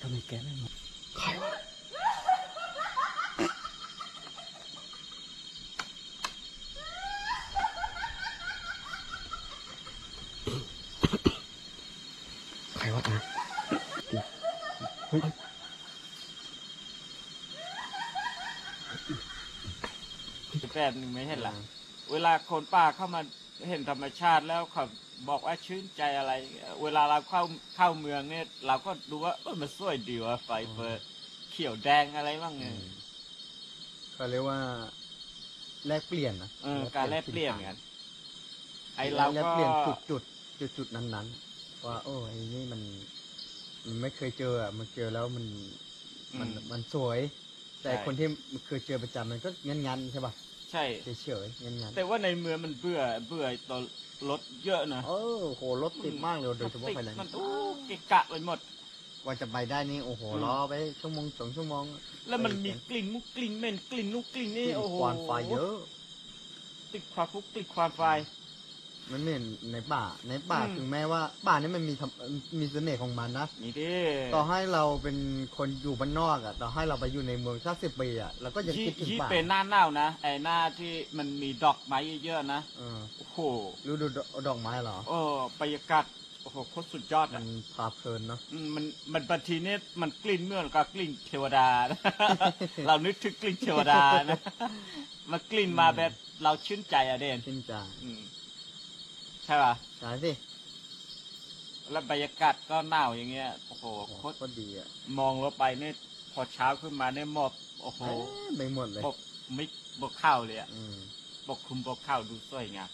ทำไมแกไม่มา ใครวะ ใครวะอาเฮ้ย แบบหนึ่งไม่เห็นหรอเวลาคนป่าเข้ามาเห็นธรรมชาติแล้วเขาบอกว่าชื่นใจอะไร เวลาเราเข้าเข้าเมืองเนี่ย เราก็ดูว่าเออมันสวยดีว่ะไฟเปิดเขียวแดงอะไรบ้างเนี่ยเขาเรียกว่า แลกเปลี่ยนนะเออการแลกเปลี่ยนกันไอเราแลกก็เปลี่ยนจุดจุดจุดจุดๆนั้นๆว่า โอ้ไอ้นี่มัน มันไม่เคยเจออะมันเจอแล้วมันมันมันสวย แต่คนที่เคยเจอประจำมันก็งันงันๆใช่ป่ะ ใช่ เฉยเฉยๆงันงันๆแต่ว่าในเมืองมันเบื่อเบื่อตอนรถเยอะนะโอ้โหรถติดมากเลยโดยเฉพาะไฟแดงมันโอ้เกะกะไปหมดกว่าจะไปได้นี่โอ้โหอืมรอไปชั่วโมงสองชั่วโมง แล้วมันมีกลิ่นมุกกลิ่นเหม็นกลิ่นนุกกลิ่นนี่ที่โอ้โหควันไฟเยอะ ติดความฟุกติดความไฟ มันไม่เห็นในป่าในป่าอืม ถึงแม้ว่า ป่านี่มันมีธรรมมีเสน่ห์ของมันนะนี่ดิ ต่อให้เราเป็นคนอยู่บ้านนอกอะต่อให้เราไปอยู่ในเมืองสักสิบปีอะเราก็ยังที่คิดถึงที่ป่าเป็นหน้าหนาวนะไอ้หน้าที่มันมีดอกไม้เยอะๆนะเออโอ้โหฤดูดดอกไม้เหรอโอ้บรรยากาศโอ้โหโคตรสุดยอดมัอะนพาเพลินเนาะ อืมมันมันบางทีเนี่ยมันกลิ่นเหมื่อนกับกลิ่นเทวดานะ เรานึกถึงกลิ่นเทวดานะ มันกลิ่นมาแบบเราชื่นใจอะเด่นชินจาอืม ใช่ป่ะใช่สิแล้วบรรยากาศก็หนาวอย่างเงี้ยโอ้โหโอ้โคโหตรก็ดีอะมองลงไปเนี่ยพอเช้าขึ้นมาเนี่ยหมอกโอ้โหเต็มไปหมดเลยปกมิกบกข้าวเลยอะอืมปกคลุมบกข้าวดูสวยงาม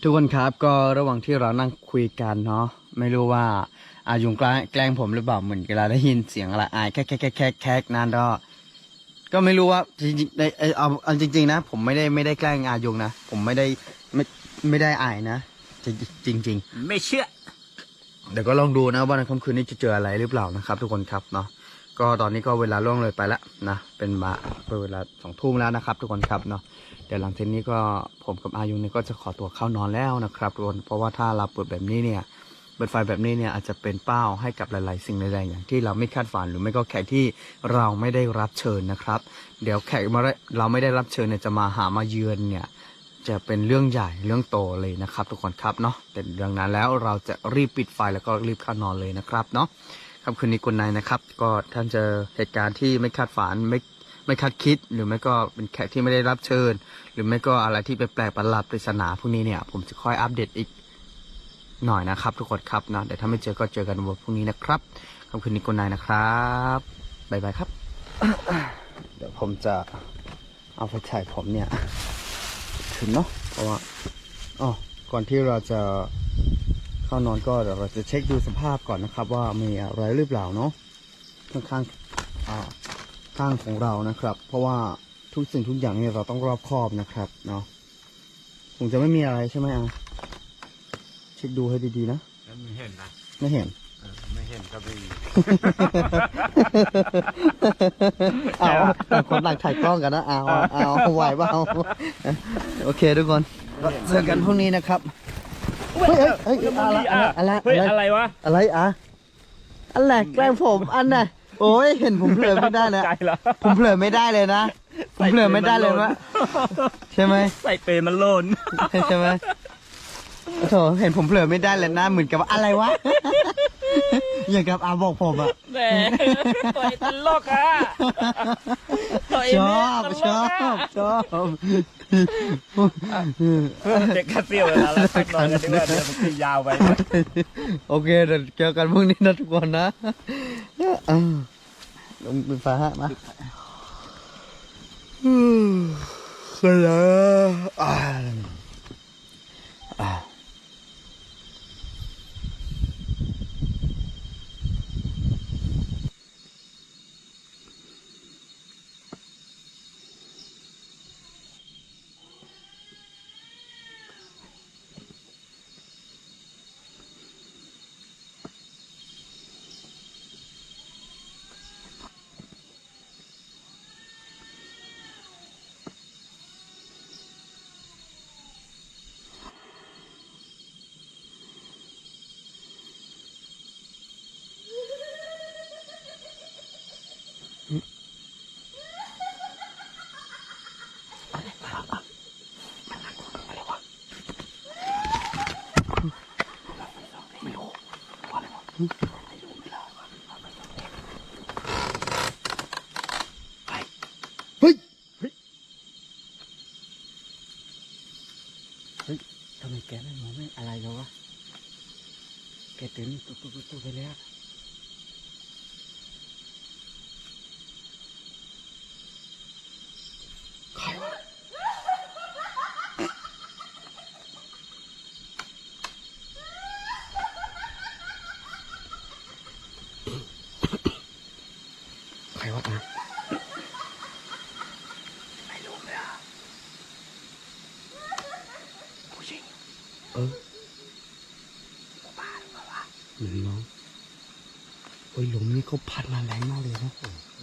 ทุกคนครับก็ระหว่างที่เรานั่งคุยกันเนาะไม่รู้ว่าอายุงแกล้งแกล้งผมหรือเปล่าเหมือนเวลาได้ยินเสียงอะไรอายแค่แค่แค่แค่แค่นั่นก็ก็ไม่รู้ว่าจริงๆในเอ่อเอาเอาจริง ๆ นะ ผมไม่ได้ไม่ได้แกล้งอายุงนะผมไม่ได้ไม่ ไม่ได้อายนะ จริงจริงๆไม่เชื่อ เดี๋ยวก็ลองดูนะว่าในค่ำคืนนี้จะเจออะไรหรือเปล่านะครับ ทุกคนครับเนาะก็ตอนนี้ก็เวลาล่วงเลยไปแล้วนะเป็นมาเป็นเวลาสองทุ่มแล้วนะครับ ทุกคนครับเนาะเดี๋ยวหลังจากนี้ก็ผมกับอายุเนี่ยก็จะขอตัวเข้านอนแล้วนะครับทุกคนเพราะว่าถ้าเราเปิดแบบนี้เนี่ยเปิดไฟแบบนี้เนี่ยอาจจะเป็นเป้าให้กับหลาย ๆ สิ่งหลายๆอย่างที่เราไม่คาดฝันหรือไม่ก็แขกที่เราไม่ได้รับเชิญนะครับ เดี๋ยวแขกมาได้เราไม่ได้รับเชิญเนี่ยจะมาหามาเยือนเนี่ย จะเป็นเรื่องใหญ่เรื่องโตเลยนะครับ ทุกคนครับเนาะแต่ดังนั้นแล้วเราจะรีบปิดไฟแล้วก็รีบเข้านอนเลยนะครับเนาะครับคืนนี้กุนนายนะครับ ก็ท่านเจอเหตุการณ์ที่ไม่คาดฝันไม่ไม่คาดคิด หรือไม่ก็เป็นแขกที่ไม่ได้รับเชิญ หรือไม่ก็อะไรที่แปลกประหลาดปริศนาพวกนี้เนี่ย ผมจะค่อยอัปเดตอีกหน่อยนะครับทุกคนครับเนาะเดี๋ยวถ้าไม่เจอก็เจอกันวันพรุ่งนี้นะครับครับคืนนี้กุนนายนะครับบ๊ายบายครับ เดี๋ยวผมจะเอาไฟฉายผมเนี่ย ถึงเนาะเพราะว่าอ๋อก่อนที่เราจะเข้านอนก็เดี๋ยวเราจะเช็คดูสภาพก่อนนะครับ ว่ามีอะไรหรือเปล่าเนาะข้างข้างๆอ่าข้างของเรานะครับ เพราะว่าทุกสิ่งทุกอย่างเนี่ยเราต้องรอบคอบนะครับเนาะคงจะไม่มีอะไรใช่ไหมอะเช็คดูให้ดีๆนะไม่เห็นนะไม่เห็นไม่ เห็นก็ไม่เอาต่างคนต่างถ่ายกล้องกันนะเอาเอาเอาไหวเปล่าโอเคทุกคนก็เจอกันพรุ่งนี้นะครับเฮ้ยเฮ้ยเฮ้ยอะไรอะไรเฮ้ยอะไรอะไรวะอะไรอะอะไรแกล้งผมอันน่ะโอ้ยเห็นผมเผลอไม่ได้เลยใจเหรอผมเผลอไม่ได้เลยนะผมเผลอไม่ได้เลยว่าใช่ไหมใส่เปรย์มันโลนใช่ไหมโถเห็นผมเผลอไม่ได้เลยนะเหมือนกับว่าอะไรวะอย่างกับอาบอกผมอะแหมตัวตลกอะตัวชอบชอบชอบเด็กกระเซียวเลยนะแล้วพักนอนกันดีกว่าเดี๋ยวมันคือยาวไปโอเคเดี๋ยวเจอกันพรุ่งนี้นะทุกคนนะอ่าลงเป็นไฟฮะมาอืมก็แล้วอ่าอ่า เฮ้ยทำไมแกไม่มองไม่อะไรแล้ววะ แกตื่นตุ๊บตุ๊บตุ๊บไปแล้ว ใครวะใครวะอะไม่รู้เลยอะผู้หญิง เออบ้าหรือเปล่าวะหรือน้องโอ้ยลมนี่เขาพัดมาแรงมากเลยนะ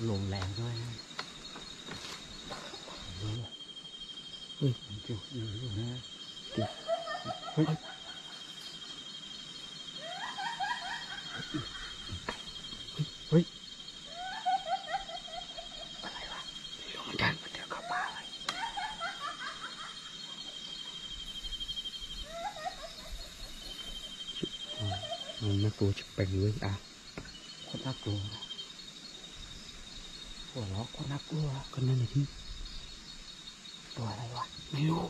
ลมแรงด้วยนะเฮ้ยเฮ้ยมันอยู่อยู่อยู่นะเฮ้ยเฮ้ยอะไรวะไม่รู้เหมือนกันเดี๋ยวเข้าป่าเลยอ๋อมันน่า กลัวจะเป็นเว้ยอะคนน่ากลัวหัวเราะคนน่ากลัวก็นั่นแหละที่ตัวอะไรวะไม่รู้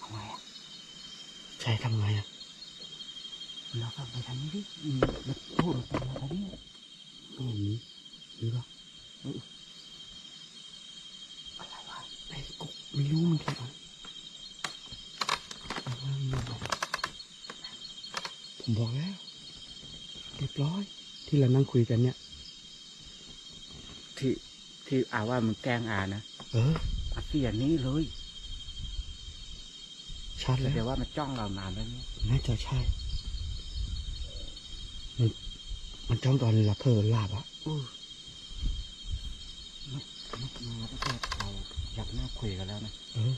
ทำไงอะใช่ทำไงอะเราก็ไปทางนี้ดิมมันพูดมันเป็นอะไรเนี่ยไม่เห็นมีมีปะอะไรวะไอ้กุ๊กไม่รู้มันคืออะไรเอาว่ามันบอก ผมบอกแล้วเรียบร้อย ที่เรานั่งคุยกันเนี่ย ที่ที่อาว่ามันแกล้งอานะเอออาเสียนี้เลยชัดแล้วเดี๋ยวว่ามันจ้องเรานานแล้วเนี่ยน่าจะใช่มันมันจ้องตอนเราเพิ่หลับอะอู้มันมันมาตั้งแต่เราอยากหน้าคุยกันแล้วนะเออ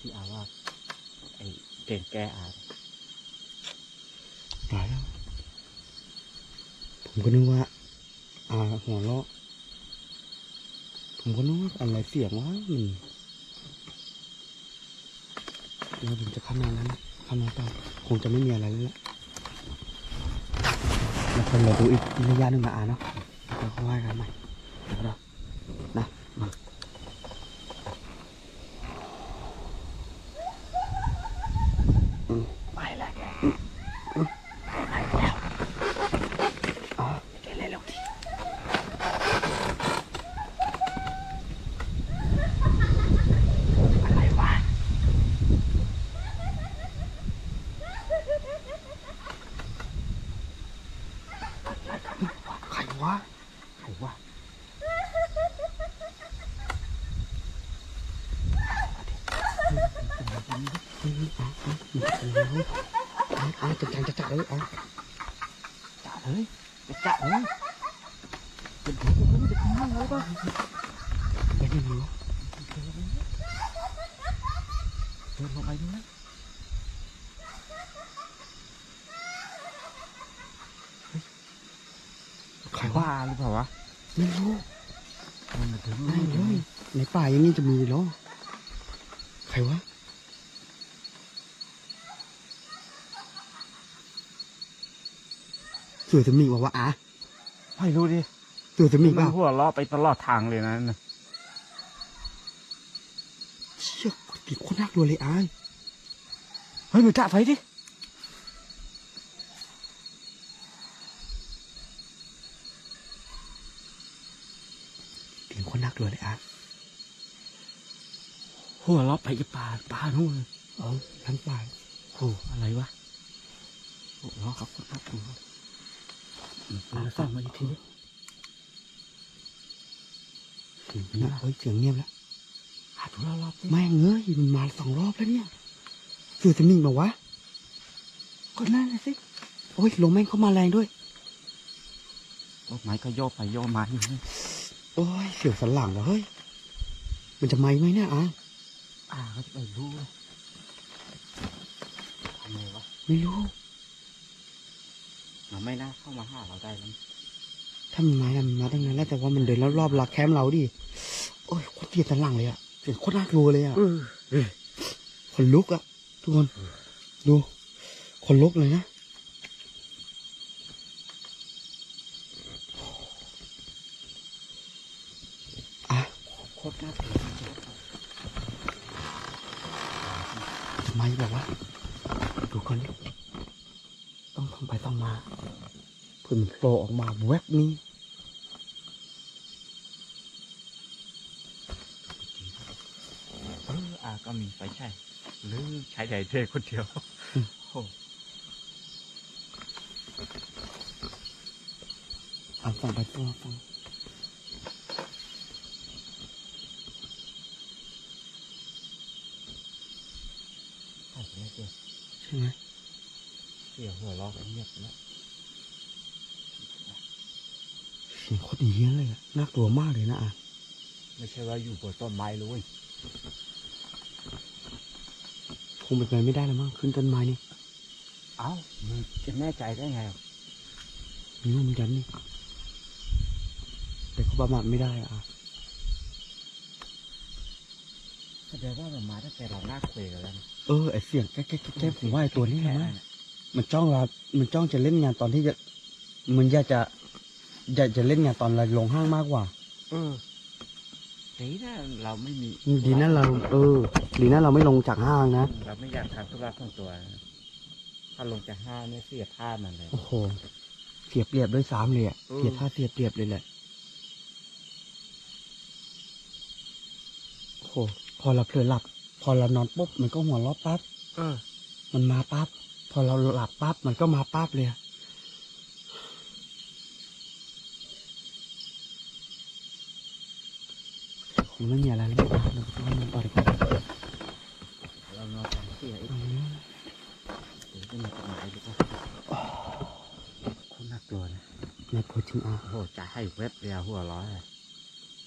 ที่อาว่าไอ้เก่งแกอา ตายแล้ว ผมก็นึกว่า อ่าหัวเราะผมก็นึกว่าอะไรเสียงวะมันแล้วผมจะเข้านอนแล้วนะเข้านอนต่อคงจะไม่มีอะไรแล้วแหละแล้วคนเราดูอีกระยะหนึ่งนะอาเนาะแล้วก็ว่ากันใหม่เนาะนะมาอืม ไปแล้วแก อ๋อแกเล่นแล้วทีอะไรวะ ใครวะใครวะอืมอะอะมันจะเป็นอะไรวะอะอะจัดการจัด บ้าหรือเปล่าวะไม่รู้มันมาถึงไม่เลยในป่าอย่างนี้จะมีเหรอ ใครวะสวยสมิงบอกว่าอะไม่รู้ดิสวยสมิงเปมันล่าหัวเราะไปตลอดทางเลยนะนั่นน่ะเชี่ยติดคนน่ากลัวเลยอายเฮ้ยมึงจ่าไปดิ ติดคนน่ากลัวเลยอายหัวเราะไปกับป่าป่านู่นเลยเออทั้งป่าโอ้อะไรวะหัวเราะกับคนน่ากลัวเราฟังมาอีกทีเสียงเงียบเฮ้ยเสียงเงียบแล้วหาทุเรารอบดิแม่งเอ้ยมันมาสองรอบแล้วเนี่ยสวยสมิงบอกว่าก็นั่นน่ะสิ โอ้ยลมแม่งเข้ามาแรงด้วยต้นไม้ก็โยกไปโยกมาอยู่นี่ โอ้ยเสียวสันหลังวะเฮ้ย มันจะไหมไหมเนี่ยอะอ่าก็จะไปรู้เลยทำไงวะไม่รู้ มันไม่น่าเข้ามาหาเราได้แล้วถ้ามันมาแล้วมันมาตั้งนานแล้วแต่ว่ามันเดินรอบๆหลักแคมป์เราดิ โอ้ยโคตรเกลียดสันหลังเลยอะเสียงโคตรน่ากลัวเลยอะขนลุกอะทุกคน ดูขนลุกเลยนะอะ คตรน่ากลัวจริงทำไมแบบว่าดูก่อนดิต้องทำไปต้องมาเพื่อมันโผล่ออกมาแวบนี้ๆเอออาก็มีไฟใช่หรือใช้ใหญ่เทคนเดียวโอ้อ่านฟังไปฟังฟัง ใช่ไม่เจอ ใช่ไหม เสียงหัวเราะกันเงียบแล้วเสียงโคตรเฮี้ยนเลยอะน่ากลัวมากเลยนะอะไม่ใช่ว่าอยู่บนต้นไม้เลยเว้ยคงเป็นไปไม่ได้แล้วมั้งขึ้นต้นไม้นี่ เอ้ามึงจะแน่ใจได้ไงไม่รู้เหมือนกันนี่แต่เขาประมาทไม่ได้อะ แสดงว่ามันมาตั้งแต่เราหน้าเควกันแล้วนะเออไอเสียงแก๊กแก๊กแก๊กแก๊กผมว่าไอตัวนี้แหละมั้งมันจ้องเรา มันจ้องจะเล่นงานตอนที่จะ มันอยากจะอยากจะเล่นงานตอนเราลงห้างมากกว่า เออดีนะเราไม่มีดีนะเรา เออ ดีนะเราไม่ลงจากห้างนะ เราไม่อยากทำธุระของตัวนะถ้าลงจากห้างเนี่ยเสียท่ามันเลย โอ้โห เสียเปรียบด้วยซ้ำเลยอะเออเสียท่าเสียเปรียบเลยแหละโอ้โห พอเราเผลอหลับ พอเรานอนปุ๊บมันก็หัวเราะปั๊บเออ มันมาปั๊บพอเราหลับปั๊บมันก็มาปั๊บเลยอะคงไม่มีอะไรแล้วมั้งเราต้องนอนต่อดีกว่าเรานอนฟังเสียงอีกอืมหรือจะมาจากไหนหรือเปล่าคนน่ากลัวนะในโพจิงอาโอ้โหจะให้เว็บเรียวหัวร้อยเลย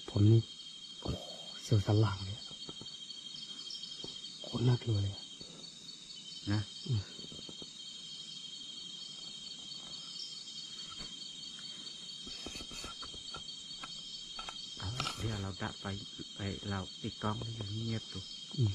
ผมนี่โอ้โหเสียวสันหลังเลยอะโค ตรน่ากลัวเลยอะนะอืมเอาเดี๋ยวเราดับไปไปเราติดกล้องให้อยู่เงียบๆดูอืม